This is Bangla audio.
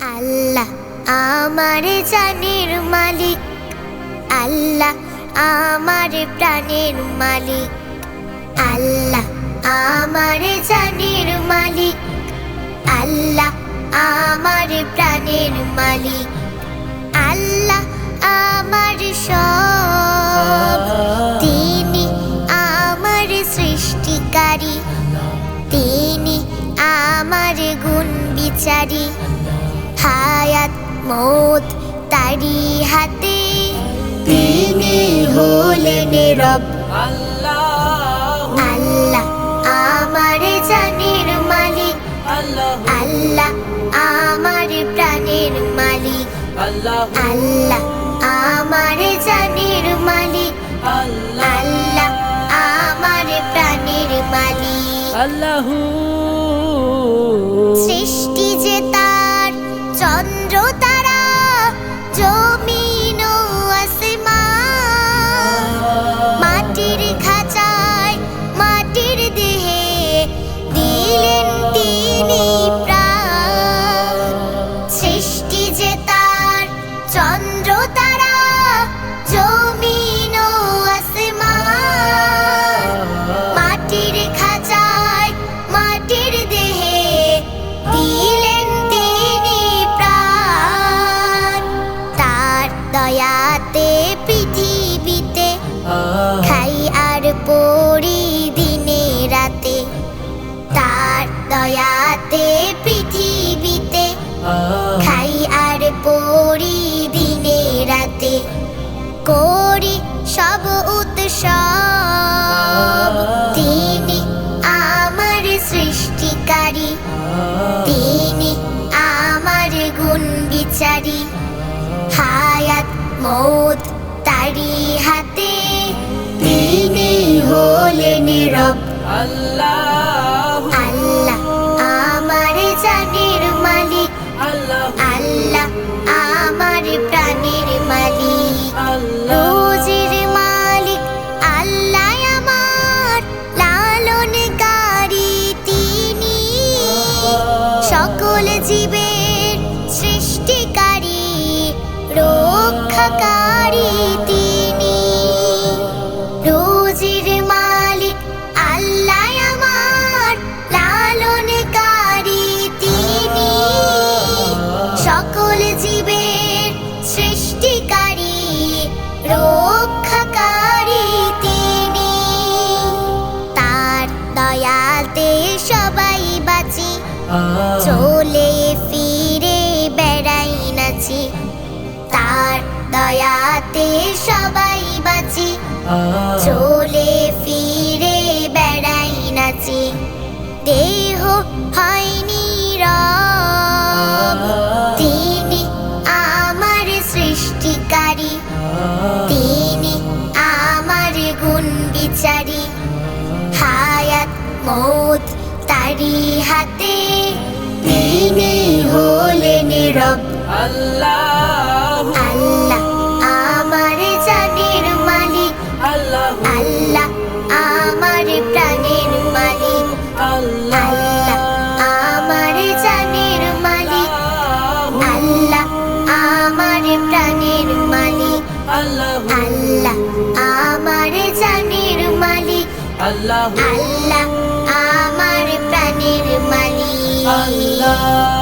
আল্লাহ আমার জানের মালিক। আল্লাহ আমার প্রাণের মালিক। আল্লাহ আমার জানের মালিক। আল্লাহ আমার প্রাণের মালিক। আল্লাহ আমার সব। তিনি আমার সৃষ্টিকারী। তিনি আমার গুণ বিচারী। মৌত তারি হাতে। তিনি হলেন রব। আল্লাহ আল্লাহ আমার জানের মালিক। আল্লাহ আল্লাহ আমার প্রাণের মালিক। আল্লাহ আল্লাহ আমার জানের মালিক। আল্লাহ আল্লাহ আমার প্রাণের মালিক। আল্লাহ সৃষ্টি যে তার চন্দ্র করি সব উৎসব। তিনি আমার সৃষ্টিকারী। তিনি আমার গুণ বিচারী হায়াত, মৌত তারি হাতে। তিনি হলেন রব। আল্লাহ। রক্ষাকারী তিনি। রোজের মালিক আল্লাহ আমার লালনকারী তিনি। সকল জীবের সৃষ্টিকারী রক্ষাকারী তিনি। তার দয়াতে সবাই বাঁচি। চলে ফিরে বেড়াই নাচি। তার দয়াতে সবাই বাঁচি। চলে ফিরে বেড়াই নাচি। দেহ হয়নি রব তিনি আমার সৃষ্টিকারী। তিনি আমার গুণ বিচারী। হায়াত মৌত তারি হাতে। তিনি হলেন রব। আল্লাহ। আল্লাহ। আল্লাহ আমার প্রাণের মালিক। আল্লাহ।